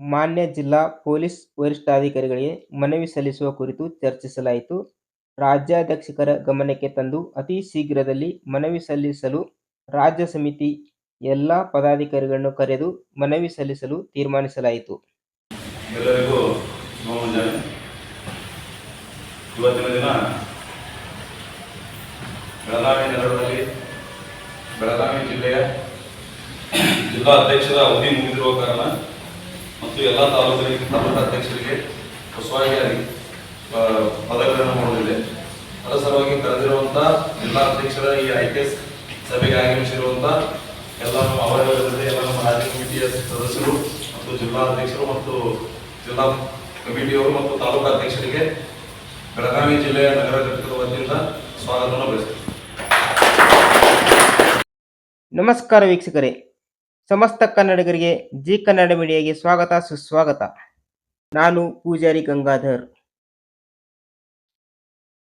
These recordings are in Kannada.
ಮಾನ್ಯ ಜಿಲ್ಲಾ ಪೊಲೀಸ್ ವರಿಷ್ಠಾಧಿಕಾರಿಗಳಿಗೆ ಮನವಿ ಸಲ್ಲಿಸುವ ಕುರಿತು ಚರ್ಚಿಸಲಾಯಿತು. ರಾಜ್ಯಾಧ್ಯಕ್ಷಕರ ಗಮನಕ್ಕೆ ತಂದು ಅತಿ ಶೀಘ್ರದಲ್ಲಿ ಮನವಿ ಸಲ್ಲಿಸಲು ರಾಜ್ಯ ಸಮಿತಿ ಎಲ್ಲ ಪದಾಧಿಕಾರಿಗಳನ್ನು ಕರೆದು ಮನವಿ ಸಲ್ಲಿಸಲು ತೀರ್ಮಾನಿಸಲಾಯಿತು. ಬೆಳಗಾವಿ ನಗರದಲ್ಲಿ ಬೆಳಗಾವಿ ಜಿಲ್ಲೆಯ ಜಿಲ್ಲಾ ಅಧ್ಯಕ್ಷರ ಅವಧಿ ಮುಗಿದಿರುವ ಕಾರಣ ಮತ್ತು ಎಲ್ಲ ತಾಲೂಕಿನ ತಾಲೂಕು ಅಧ್ಯಕ್ಷರಿಗೆ ಹೊಸವಾಗಿ ಪದಗಳನ್ನು ಮಾಡಲಿದೆ ಅದರ ಸಲುವಾಗಿ ಕರೆದಿರುವಂತಹ ಜಿಲ್ಲಾ ಅಧ್ಯಕ್ಷರ ಈ ಐ ಕೆ ಎಸ್ ಸಭೆಗೆ ಆಗಮಿಸಿರುವಂಥ ಎಲ್ಲ ನಮ್ಮ ಅವಯವರದಲ್ಲಿ ಎಲ್ಲ ರಾಜ್ಯ ಕಮಿಟಿಯ ಸದಸ್ಯರು ಮತ್ತು ಜಿಲ್ಲಾ ಅಧ್ಯಕ್ಷರು ಮತ್ತು ಜಿಲ್ಲಾ ಕಮಿಟಿಯವರು ಮತ್ತು ತಾಲೂಕು ಅಧ್ಯಕ್ಷರಿಗೆ ಬೆಳಗಾವಿ ಜಿಲ್ಲೆಯ ನಗರ ಘಟಕದ ವತಿಯಿಂದ ಸ್ವಾಗತವನ್ನು ಬಯಸ್ತೀವಿ ನಮಸ್ಕಾರ ವೀಕ್ಷಕರೇ. ಸಮಸ್ತ ಕನ್ನಡಿಗರಿಗೆ, ಜಿ ಕನ್ನಡ ಮೀಡಿಯಾಗೆ ಸ್ವಾಗತ, ಸುಸ್ವಾಗತ. ನಾನು ಪೂಜಾರಿ ಗಂಗಾಧರ್.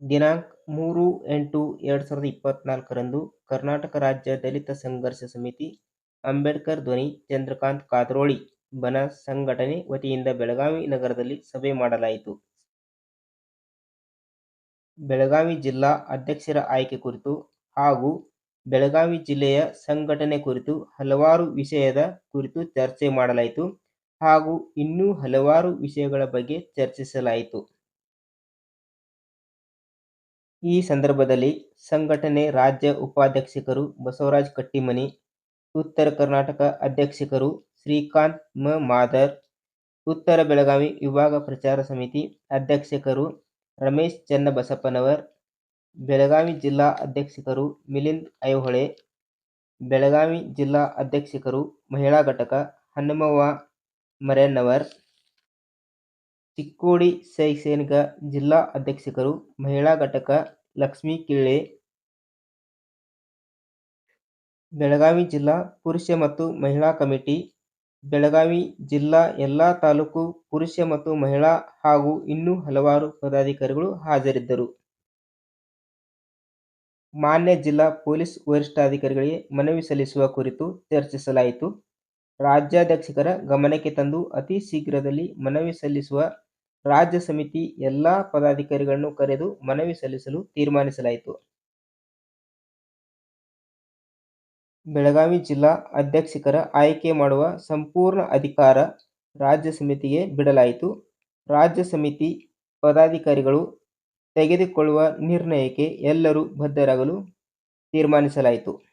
ದಿನಾಂಕ ಮೂರು ಎಂಟು ಎರಡು ಸಾವಿರದ ಇಪ್ಪತ್ನಾಲ್ಕರಂದು ಕರ್ನಾಟಕ ರಾಜ್ಯ ದಲಿತ ಸಂಘರ್ಷ ಸಮಿತಿ, ಅಂಬೇಡ್ಕರ್ ಧ್ವನಿ, ಚಂದ್ರಕಾಂತ್ ಕಾದ್ರೋಳಿ, ಬನ ಸಂಘಟನೆ ವತಿಯಿಂದ ಬೆಳಗಾವಿ ನಗರದಲ್ಲಿ ಸಭೆ ಮಾಡಲಾಯಿತು. ಬೆಳಗಾವಿ ಜಿಲ್ಲಾ ಅಧ್ಯಕ್ಷರ ಆಯ್ಕೆ ಕುರಿತು ಹಾಗೂ ಬೆಳಗಾವಿ ಜಿಲ್ಲೆಯ ಸಂಘಟನೆ ಕುರಿತು ಹಲವಾರು ವಿಷಯದ ಕುರಿತು ಚರ್ಚೆ ಮಾಡಲಾಯಿತು ಹಾಗೂ ಇನ್ನೂ ಹಲವಾರು ವಿಷಯಗಳ ಬಗ್ಗೆ ಚರ್ಚಿಸಲಾಯಿತು. ಈ ಸಂದರ್ಭದಲ್ಲಿ ಸಂಘಟನೆ ರಾಜ್ಯ ಉಪಾಧ್ಯಕ್ಷಕರು ಬಸವರಾಜ್ ಕಟ್ಟಿಮನಿ, ಉತ್ತರ ಕರ್ನಾಟಕ ಅಧ್ಯಕ್ಷಕರು ಶ್ರೀಕಾಂತ್ ಮ. ಮಾದರ್, ಉತ್ತರ ಬೆಳಗಾವಿ ವಿಭಾಗ ಪ್ರಚಾರ ಸಮಿತಿ ಅಧ್ಯಕ್ಷಕರು ರಮೇಶ್ ಚನ್ನಬಸಪ್ಪನವರ್ ಬೆಳಗಾವಿ ಜಿಲ್ಲಾ ಅಧ್ಯಕ್ಷಕರು ಮಿಲಿಂದ್ ಐಹೊಳೆ, ಬೆಳಗಾವಿ ಜಿಲ್ಲಾ ಅಧ್ಯಕ್ಷಕರು ಮಹಿಳಾ ಘಟಕ ಹನುಮವ್ವ ಮರೇನವರ್ ಚಿಕ್ಕೋಡಿ ಶೈಕ್ಷಣಿಕ ಜಿಲ್ಲಾ ಅಧ್ಯಕ್ಷಕರು ಮಹಿಳಾ ಘಟಕ ಲಕ್ಷ್ಮೀ ಕಿಳ್ಳೆ, ಬೆಳಗಾವಿ ಜಿಲ್ಲಾ ಪುರುಷ ಮತ್ತು ಮಹಿಳಾ ಕಮಿಟಿ, ಬೆಳಗಾವಿ ಜಿಲ್ಲಾ ಎಲ್ಲ ತಾಲೂಕು ಪುರುಷ ಮತ್ತು ಮಹಿಳಾ ಹಾಗೂ ಇನ್ನೂ ಹಲವಾರು ಪದಾಧಿಕಾರಿಗಳು ಹಾಜರಿದ್ದರು. ಮಾನ್ಯ ಜಿಲ್ಲಾ ಪೊಲೀಸ್ ವರಿಷ್ಠಾಧಿಕಾರಿಗಳಿಗೆ ಮನವಿ ಸಲ್ಲಿಸುವ ಕುರಿತು ಚರ್ಚಿಸಲಾಯಿತು. ರಾಜ್ಯಾಧ್ಯಕ್ಷಕರ ಗಮನಕ್ಕೆ ತಂದು ಅತಿ ಶೀಘ್ರದಲ್ಲಿ ಮನವಿ ಸಲ್ಲಿಸುವ ರಾಜ್ಯ ಸಮಿತಿ ಎಲ್ಲ ಪದಾಧಿಕಾರಿಗಳನ್ನು ಕರೆದು ಮನವಿ ಸಲ್ಲಿಸಲು ತೀರ್ಮಾನಿಸಲಾಯಿತು. ಬೆಳಗಾವಿ ಜಿಲ್ಲಾ ಅಧ್ಯಕ್ಷಕರ ಆಯ್ಕೆ ಮಾಡುವ ಸಂಪೂರ್ಣ ಅಧಿಕಾರ ರಾಜ್ಯ ಸಮಿತಿಗೆ ಬಿಡಲಾಯಿತು. ರಾಜ್ಯ ಸಮಿತಿ ಪದಾಧಿಕಾರಿಗಳು ತೆಗೆದುಕೊಳ್ಳುವ ನಿರ್ಣಯಕ್ಕೆ ಎಲ್ಲರೂ ಬದ್ಧರಾಗಲು ತೀರ್ಮಾನಿಸಲಾಯಿತು.